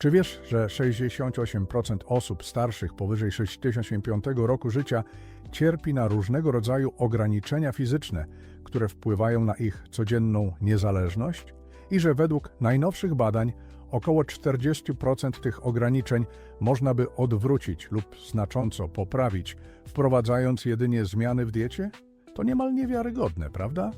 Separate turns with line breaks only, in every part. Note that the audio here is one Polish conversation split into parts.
Czy wiesz, że 68% osób starszych powyżej 65 roku życia cierpi na różnego rodzaju ograniczenia fizyczne, które wpływają na ich codzienną niezależność? I że według najnowszych badań około 40% tych ograniczeń można by odwrócić lub znacząco poprawić, wprowadzając jedynie zmiany w diecie? To niemal niewiarygodne, prawda?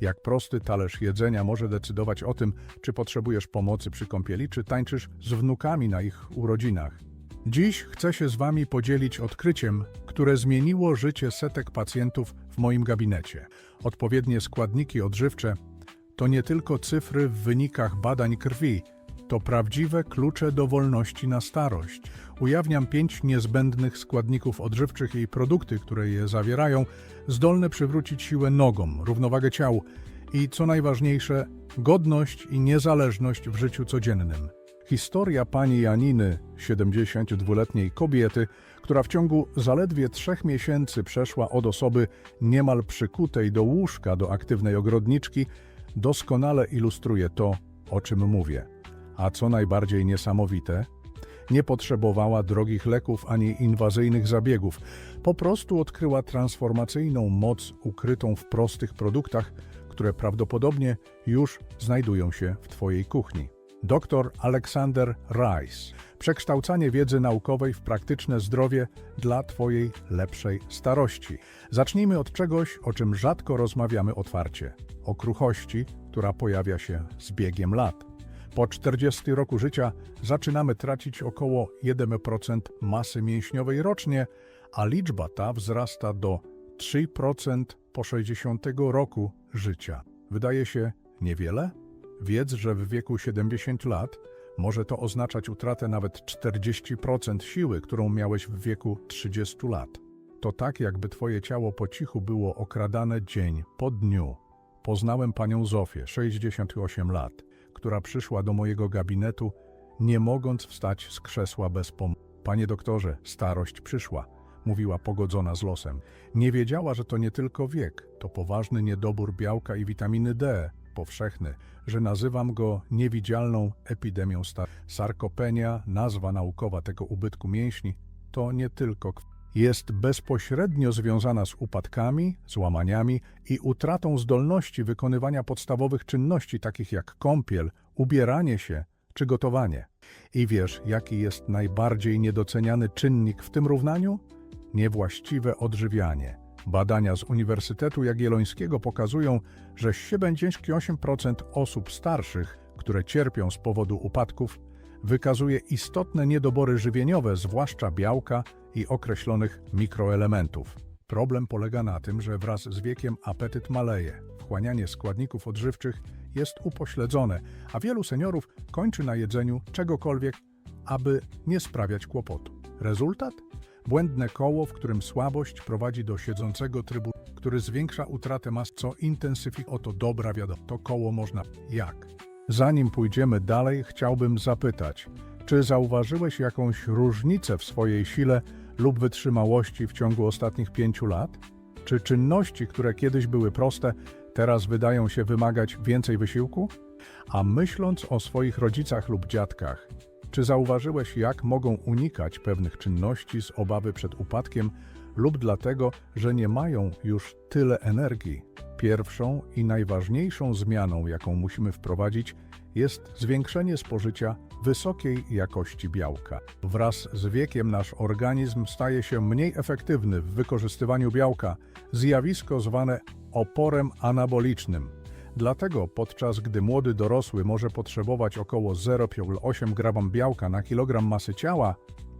Jak prosty talerz jedzenia może decydować o tym, czy potrzebujesz pomocy przy kąpieli, czy tańczysz z wnukami na ich urodzinach. Dziś chcę się z Wami podzielić odkryciem, które zmieniło życie setek pacjentów w moim gabinecie. Odpowiednie składniki odżywcze to nie tylko cyfry w wynikach badań krwi, to prawdziwe klucze do wolności na starość. Ujawniam pięć niezbędnych składników odżywczych i produkty, które je zawierają, zdolne przywrócić siłę nogom, równowagę ciału i, co najważniejsze, godność i niezależność w życiu codziennym. Historia pani Janiny, 72-letniej kobiety, która w ciągu zaledwie trzech miesięcy przeszła od osoby niemal przykutej do łóżka do aktywnej ogrodniczki, doskonale ilustruje to, o czym mówię. A co najbardziej niesamowite, nie potrzebowała drogich leków ani inwazyjnych zabiegów. Po prostu odkryła transformacyjną moc ukrytą w prostych produktach, które prawdopodobnie już znajdują się w Twojej kuchni. Dr Alexander Rice. Przekształcanie wiedzy naukowej w praktyczne zdrowie dla Twojej lepszej starości. Zacznijmy od czegoś, o czym rzadko rozmawiamy otwarcie. O kruchości, która pojawia się z biegiem lat. Po 40 roku życia zaczynamy tracić około 1% masy mięśniowej rocznie, a liczba ta wzrasta do 3% po 60 roku życia. Wydaje się niewiele? Wiedz, że w wieku 70 lat może to oznaczać utratę nawet 40% siły, którą miałeś w wieku 30 lat. To tak, jakby twoje ciało po cichu było okradane dzień po dniu. Poznałem panią Zofię, 68 lat, która przyszła do mojego gabinetu, nie mogąc wstać z krzesła bez pomocy. Panie doktorze, starość przyszła, mówiła pogodzona z losem. Nie wiedziała, że to nie tylko wiek, to poważny niedobór białka i witaminy D, powszechny, że nazywam go niewidzialną epidemią star. Sarkopenia, nazwa naukowa tego ubytku mięśni, to nie tylko jest bezpośrednio związana z upadkami, złamaniami i utratą zdolności wykonywania podstawowych czynności takich jak kąpiel, ubieranie się czy gotowanie. I wiesz, jaki jest najbardziej niedoceniany czynnik w tym równaniu? Niewłaściwe odżywianie. Badania z Uniwersytetu Jagiellońskiego pokazują, że 78% osób starszych, które cierpią z powodu upadków, wykazuje istotne niedobory żywieniowe, zwłaszcza białka i określonych mikroelementów. Problem polega na tym, że wraz z wiekiem apetyt maleje, wchłanianie składników odżywczych jest upośledzone, a wielu seniorów kończy na jedzeniu czegokolwiek, aby nie sprawiać kłopotu. Rezultat? Błędne koło, w którym słabość prowadzi do siedzącego trybu, który zwiększa utratę mas, co intensyfikuje. Oto dobra wiadomość. To koło można. Jak? Zanim pójdziemy dalej, chciałbym zapytać, czy zauważyłeś jakąś różnicę w swojej sile lub wytrzymałości w ciągu ostatnich pięciu lat? Czy czynności, które kiedyś były proste, teraz wydają się wymagać więcej wysiłku? A myśląc o swoich rodzicach lub dziadkach, czy zauważyłeś, jak mogą unikać pewnych czynności z obawy przed upadkiem lub dlatego, że nie mają już tyle energii? Pierwszą i najważniejszą zmianą, jaką musimy wprowadzić, jest zwiększenie spożycia wysokiej jakości białka. Wraz z wiekiem nasz organizm staje się mniej efektywny w wykorzystywaniu białka, zjawisko zwane oporem anabolicznym. Dlatego podczas gdy młody dorosły może potrzebować około 0,8 g białka na kilogram masy ciała,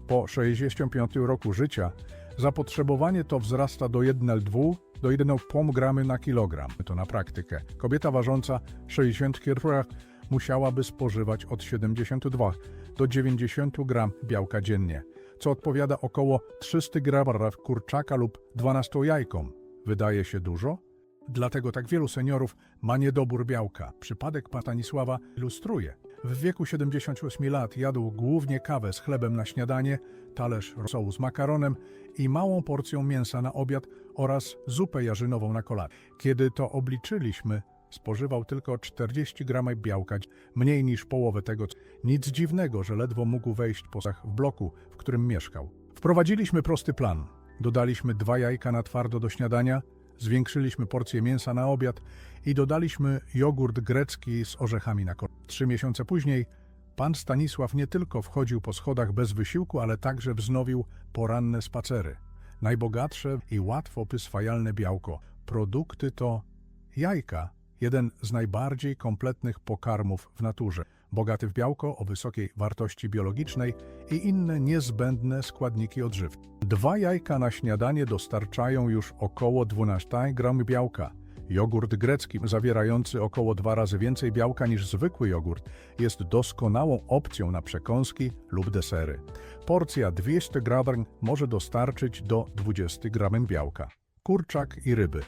po 65 roku życia zapotrzebowanie to wzrasta do 1,2 do 1,5 gramy na kilogram. To na praktykę. Kobieta ważąca 60 kg musiałaby spożywać od 72 do 90 gram białka dziennie, co odpowiada około 300 gram kurczaka lub 12 jajkom. Wydaje się dużo? Dlatego tak wielu seniorów ma niedobór białka. Przypadek Patanisława ilustruje. W wieku 78 lat jadł głównie kawę z chlebem na śniadanie, talerz rosołu z makaronem i małą porcją mięsa na obiad oraz zupę jarzynową na kolację. Kiedy to obliczyliśmy, spożywał tylko 40 gram białka, mniej niż połowę tego. Nic dziwnego, że ledwo mógł wejść po w bloku, w którym mieszkał. Wprowadziliśmy prosty plan. Dodaliśmy dwa jajka na twardo do śniadania, zwiększyliśmy porcję mięsa na obiad i dodaliśmy jogurt grecki z orzechami na koniec. Trzy miesiące później pan Stanisław nie tylko wchodził po schodach bez wysiłku, ale także wznowił poranne spacery. Najbogatsze i łatwo przyswajalne białko. Produkty to jajka, jeden z najbardziej kompletnych pokarmów w naturze. Bogaty w białko o wysokiej wartości biologicznej i inne niezbędne składniki odżywcze. Dwa jajka na śniadanie dostarczają już około 12 gram białka. Jogurt grecki, zawierający około dwa razy więcej białka niż zwykły jogurt, jest doskonałą opcją na przekąski lub desery. Porcja 200 gram może dostarczyć do 20 gram białka. Kurczak i ryby.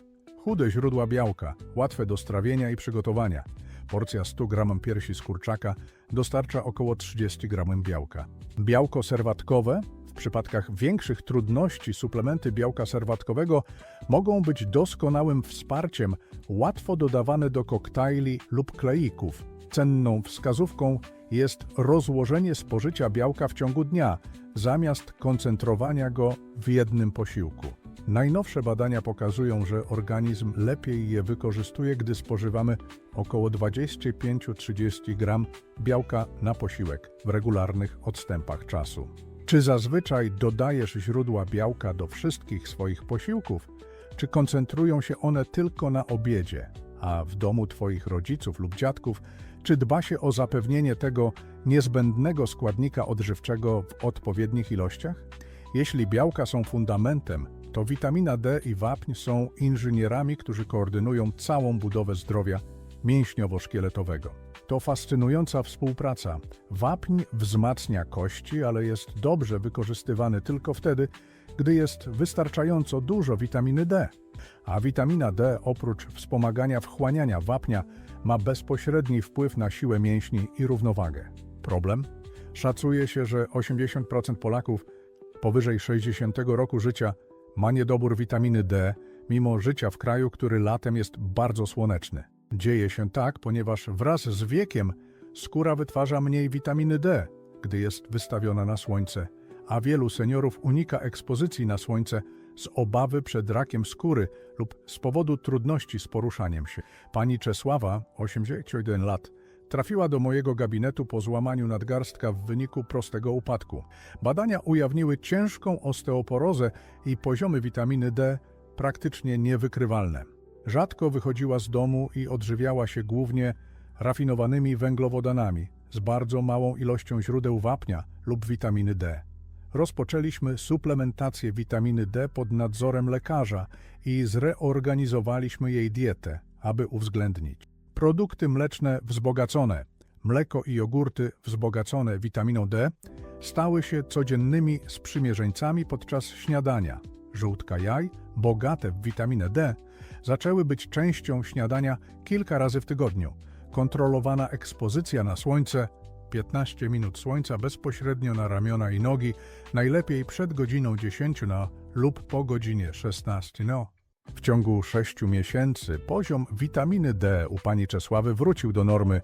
Chude źródła białka, łatwe do strawienia i przygotowania. Porcja 100 gram piersi z kurczaka dostarcza około 30 gram białka. Białko serwatkowe w przypadkach większych trudności suplementy białka serwatkowego mogą być doskonałym wsparciem, łatwo dodawane do koktajli lub kleików. Cenną wskazówką jest rozłożenie spożycia białka w ciągu dnia, zamiast koncentrowania go w jednym posiłku. Najnowsze badania pokazują, że organizm lepiej je wykorzystuje, gdy spożywamy około 25-30 gram białka na posiłek w regularnych odstępach czasu. Czy zazwyczaj dodajesz źródła białka do wszystkich swoich posiłków, czy koncentrują się one tylko na obiedzie, a w domu Twoich rodziców lub dziadków, czy dba się o zapewnienie tego niezbędnego składnika odżywczego w odpowiednich ilościach? Jeśli białka są fundamentem, to witamina D i wapń są inżynierami, którzy koordynują całą budowę zdrowia mięśniowo-szkieletowego. To fascynująca współpraca. Wapń wzmacnia kości, ale jest dobrze wykorzystywany tylko wtedy, gdy jest wystarczająco dużo witaminy D. A witamina D oprócz wspomagania wchłaniania wapnia ma bezpośredni wpływ na siłę mięśni i równowagę. Problem? Szacuje się, że 80% Polaków powyżej 60 roku życia ma niedobór witaminy D, mimo życia w kraju, który latem jest bardzo słoneczny. Dzieje się tak, ponieważ wraz z wiekiem skóra wytwarza mniej witaminy D, gdy jest wystawiona na słońce, a wielu seniorów unika ekspozycji na słońce z obawy przed rakiem skóry lub z powodu trudności z poruszaniem się. Pani Czesława, 81 lat, trafiła do mojego gabinetu po złamaniu nadgarstka w wyniku prostego upadku. Badania ujawniły ciężką osteoporozę i poziomy witaminy D praktycznie niewykrywalne. Rzadko wychodziła z domu i odżywiała się głównie rafinowanymi węglowodanami z bardzo małą ilością źródeł wapnia lub witaminy D. Rozpoczęliśmy suplementację witaminy D pod nadzorem lekarza i zreorganizowaliśmy jej dietę, aby uwzględnić produkty mleczne wzbogacone, mleko i jogurty wzbogacone witaminą D stały się codziennymi sprzymierzeńcami podczas śniadania. Żółtka jaj, bogate w witaminę D, zaczęły być częścią śniadania kilka razy w tygodniu. Kontrolowana ekspozycja na słońce 15 minut słońca bezpośrednio na ramiona i nogi, najlepiej przed godziną 10 na lub po godzinie 16 no. W ciągu 6 miesięcy poziom witaminy D u pani Czesławy wrócił do normy.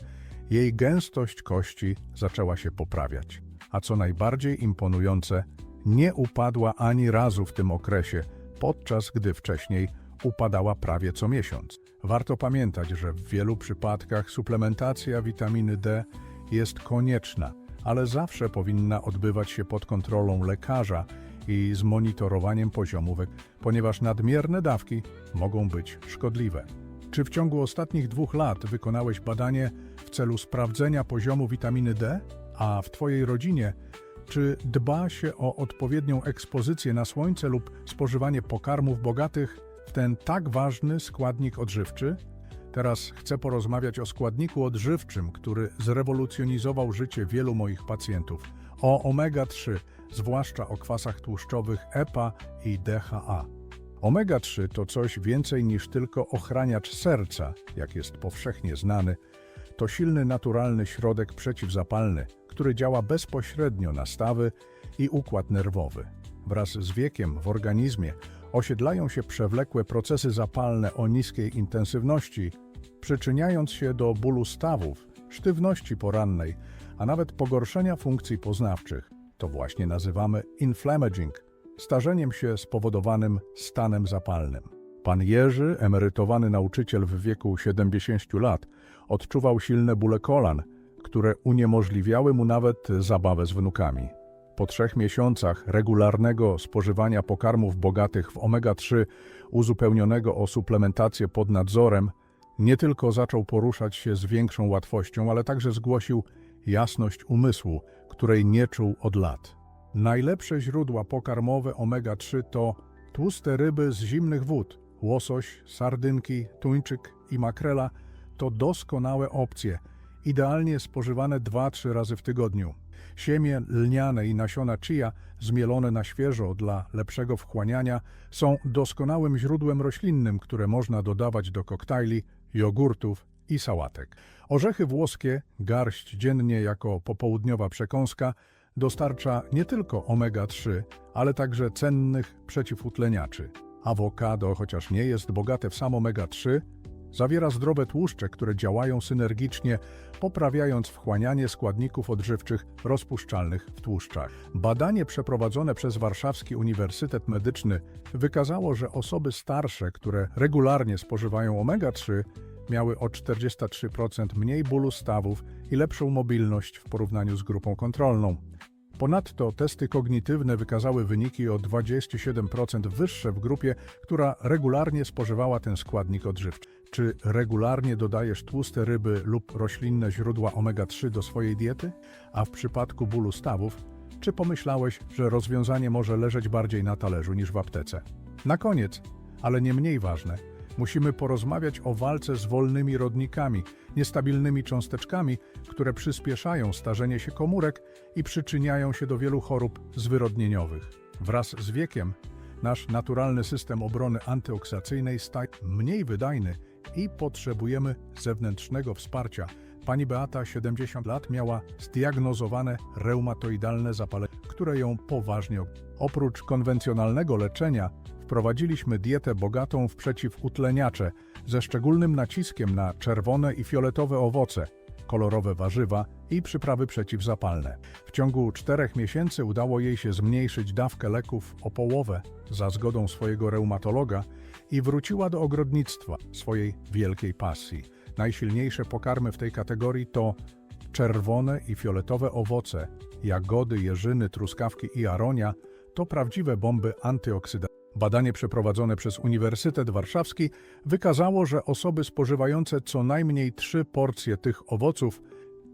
Jej gęstość kości zaczęła się poprawiać. A co najbardziej imponujące, nie upadła ani razu w tym okresie, podczas gdy wcześniej upadała prawie co miesiąc. Warto pamiętać, że w wielu przypadkach suplementacja witaminy D jest konieczna, ale zawsze powinna odbywać się pod kontrolą lekarza i z monitorowaniem poziomówek, ponieważ nadmierne dawki mogą być szkodliwe. Czy w ciągu ostatnich dwóch lat wykonałeś badanie w celu sprawdzenia poziomu witaminy D? A w Twojej rodzinie czy dba się o odpowiednią ekspozycję na słońce lub spożywanie pokarmów bogatych w ten tak ważny składnik odżywczy? Teraz chcę porozmawiać o składniku odżywczym, który zrewolucjonizował życie wielu moich pacjentów o omega-3, zwłaszcza o kwasach tłuszczowych EPA i DHA. Omega-3 to coś więcej niż tylko ochraniacz serca, jak jest powszechnie znany. To silny naturalny środek przeciwzapalny, który działa bezpośrednio na stawy i układ nerwowy. Wraz z wiekiem w organizmie osiedlają się przewlekłe procesy zapalne o niskiej intensywności, przyczyniając się do bólu stawów, sztywności porannej, a nawet pogorszenia funkcji poznawczych. To właśnie nazywamy inflammaging, starzeniem się spowodowanym stanem zapalnym. Pan Jerzy, emerytowany nauczyciel w wieku 70 lat, odczuwał silne bóle kolan, które uniemożliwiały mu nawet zabawę z wnukami. Po trzech miesiącach regularnego spożywania pokarmów bogatych w omega-3, uzupełnionego o suplementację pod nadzorem, nie tylko zaczął poruszać się z większą łatwością, ale także zgłosił jasność umysłu, której nie czuł od lat. Najlepsze źródła pokarmowe omega-3 to tłuste ryby z zimnych wód, łosoś, sardynki, tuńczyk i makrela to doskonałe opcje, idealnie spożywane 2-3 razy w tygodniu. Siemię lniane i nasiona chia, zmielone na świeżo dla lepszego wchłaniania, są doskonałym źródłem roślinnym, które można dodawać do koktajli, jogurtów i sałatek. Orzechy włoskie, garść dziennie jako popołudniowa przekąska, dostarcza nie tylko omega-3, ale także cennych przeciwutleniaczy. Awokado, chociaż nie jest bogate w sam omega-3, zawiera zdrowe tłuszcze, które działają synergicznie, poprawiając wchłanianie składników odżywczych rozpuszczalnych w tłuszczach. Badanie przeprowadzone przez Warszawski Uniwersytet Medyczny wykazało, że osoby starsze, które regularnie spożywają omega-3, miały o 43% mniej bólu stawów i lepszą mobilność w porównaniu z grupą kontrolną. Ponadto testy kognitywne wykazały wyniki o 27% wyższe w grupie, która regularnie spożywała ten składnik odżywczy. Czy regularnie dodajesz tłuste ryby lub roślinne źródła omega-3 do swojej diety? A w przypadku bólu stawów, czy pomyślałeś, że rozwiązanie może leżeć bardziej na talerzu niż w aptece? Na koniec, ale nie mniej ważne, musimy porozmawiać o walce z wolnymi rodnikami, niestabilnymi cząsteczkami, które przyspieszają starzenie się komórek i przyczyniają się do wielu chorób zwyrodnieniowych. Wraz z wiekiem nasz naturalny system obrony antyoksydacyjnej staje mniej wydajny i potrzebujemy zewnętrznego wsparcia. Pani Beata, 70 lat, miała zdiagnozowane reumatoidalne zapalenie, które ją poważnie. Oprócz konwencjonalnego leczenia, wprowadziliśmy dietę bogatą w przeciwutleniacze, ze szczególnym naciskiem na czerwone i fioletowe owoce, kolorowe warzywa i przyprawy przeciwzapalne. W ciągu czterech miesięcy udało jej się zmniejszyć dawkę leków o połowę za zgodą swojego reumatologa i wróciła do ogrodnictwa, swojej wielkiej pasji. Najsilniejsze pokarmy w tej kategorii to czerwone i fioletowe owoce, jagody, jeżyny, truskawki i aronia to prawdziwe bomby antyoksydantyczne. Badanie przeprowadzone przez Uniwersytet Warszawski wykazało, że osoby spożywające co najmniej trzy porcje tych owoców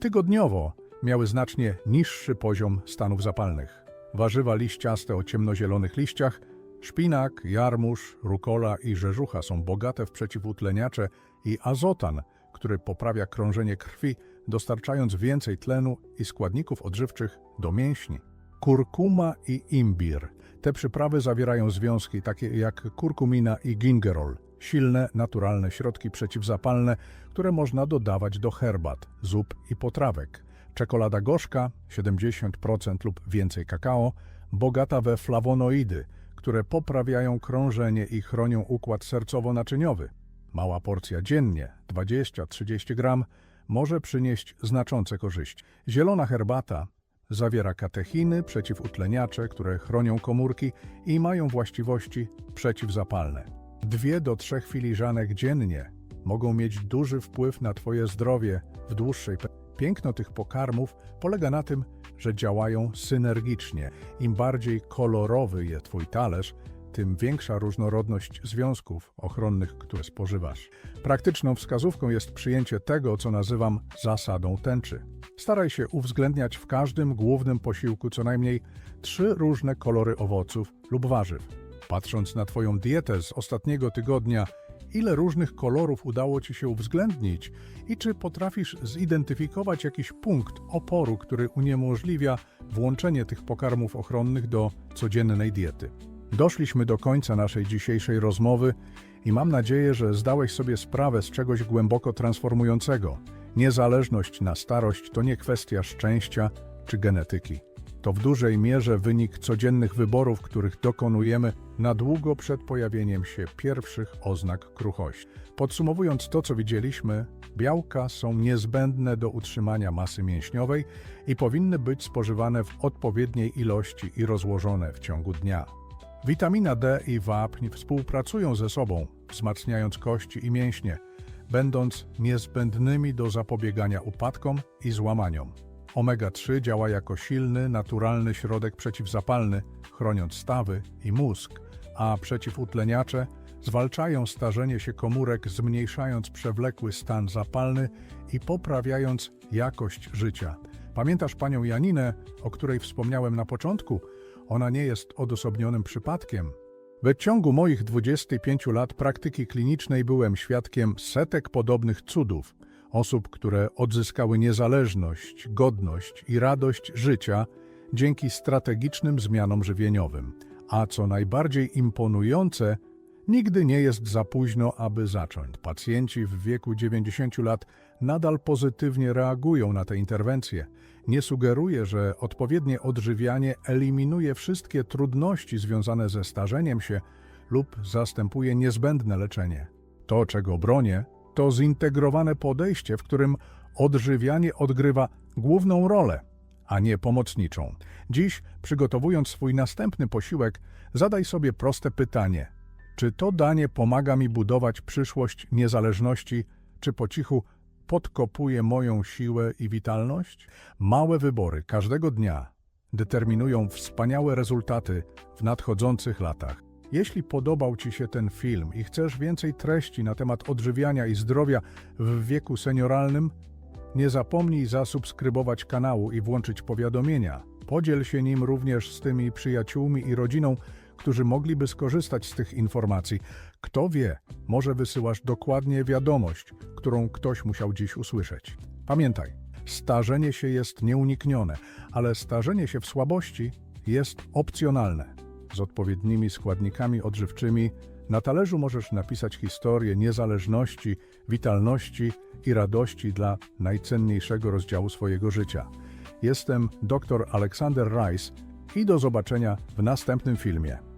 tygodniowo miały znacznie niższy poziom stanów zapalnych. Warzywa liściaste o ciemnozielonych liściach, szpinak, jarmuż, rukola i rzeżucha są bogate w przeciwutleniacze i azotan, który poprawia krążenie krwi, dostarczając więcej tlenu i składników odżywczych do mięśni. Kurkuma i imbir. Te przyprawy zawierają związki takie jak kurkumina i gingerol, silne, naturalne środki przeciwzapalne, które można dodawać do herbat, zup i potrawek. Czekolada gorzka, 70% lub więcej kakao, bogata we flawonoidy, które poprawiają krążenie i chronią układ sercowo-naczyniowy. Mała porcja dziennie, 20-30 gram, może przynieść znaczące korzyści. Zielona herbata zawiera katechiny, przeciwutleniacze, które chronią komórki i mają właściwości przeciwzapalne. Dwie do trzech filiżanek dziennie mogą mieć duży wpływ na Twoje zdrowie w dłuższej Piękno tych pokarmów polega na tym, że działają synergicznie. Im bardziej kolorowy jest Twój talerz, tym większa różnorodność związków ochronnych, które spożywasz. Praktyczną wskazówką jest przyjęcie tego, co nazywam zasadą tęczy. Staraj się uwzględniać w każdym głównym posiłku co najmniej trzy różne kolory owoców lub warzyw. Patrząc na Twoją dietę z ostatniego tygodnia, ile różnych kolorów udało Ci się uwzględnić i czy potrafisz zidentyfikować jakiś punkt oporu, który uniemożliwia włączenie tych pokarmów ochronnych do codziennej diety. Doszliśmy do końca naszej dzisiejszej rozmowy i mam nadzieję, że zdałeś sobie sprawę z czegoś głęboko transformującego. Niezależność na starość to nie kwestia szczęścia czy genetyki. To w dużej mierze wynik codziennych wyborów, których dokonujemy na długo przed pojawieniem się pierwszych oznak kruchości. Podsumowując to, co widzieliśmy, białka są niezbędne do utrzymania masy mięśniowej i powinny być spożywane w odpowiedniej ilości i rozłożone w ciągu dnia. Witamina D i wapń współpracują ze sobą, wzmacniając kości i mięśnie, będąc niezbędnymi do zapobiegania upadkom i złamaniom. Omega-3 działa jako silny, naturalny środek przeciwzapalny, chroniąc stawy i mózg, a przeciwutleniacze zwalczają starzenie się komórek, zmniejszając przewlekły stan zapalny i poprawiając jakość życia. Pamiętasz panią Janinę, o której wspomniałem na początku? Ona nie jest odosobnionym przypadkiem. W ciągu moich 25 lat praktyki klinicznej byłem świadkiem setek podobnych cudów. Osób, które odzyskały niezależność, godność i radość życia dzięki strategicznym zmianom żywieniowym. A co najbardziej imponujące, nigdy nie jest za późno, aby zacząć. Pacjenci w wieku 90 lat nadal pozytywnie reagują na te interwencje. Nie sugeruję, że odpowiednie odżywianie eliminuje wszystkie trudności związane ze starzeniem się lub zastępuje niezbędne leczenie. To, czego bronię, to zintegrowane podejście, w którym odżywianie odgrywa główną rolę, a nie pomocniczą. Dziś, przygotowując swój następny posiłek, zadaj sobie proste pytanie: czy to danie pomaga mi budować przyszłość niezależności, czy po cichu podkopuje moją siłę i witalność? Małe wybory każdego dnia determinują wspaniałe rezultaty w nadchodzących latach. Jeśli podobał Ci się ten film i chcesz więcej treści na temat odżywiania i zdrowia w wieku senioralnym, nie zapomnij zasubskrybować kanału i włączyć powiadomienia. Podziel się nim również z tymi przyjaciółmi i rodziną, którzy mogliby skorzystać z tych informacji. Kto wie, może wysyłasz dokładnie wiadomość, którą ktoś musiał dziś usłyszeć. Pamiętaj, starzenie się jest nieuniknione, ale starzenie się w słabości jest opcjonalne. Z odpowiednimi składnikami odżywczymi na talerzu możesz napisać historię niezależności, witalności i radości dla najcenniejszego rozdziału swojego życia. Jestem dr Aleksander Rice i do zobaczenia w następnym filmie.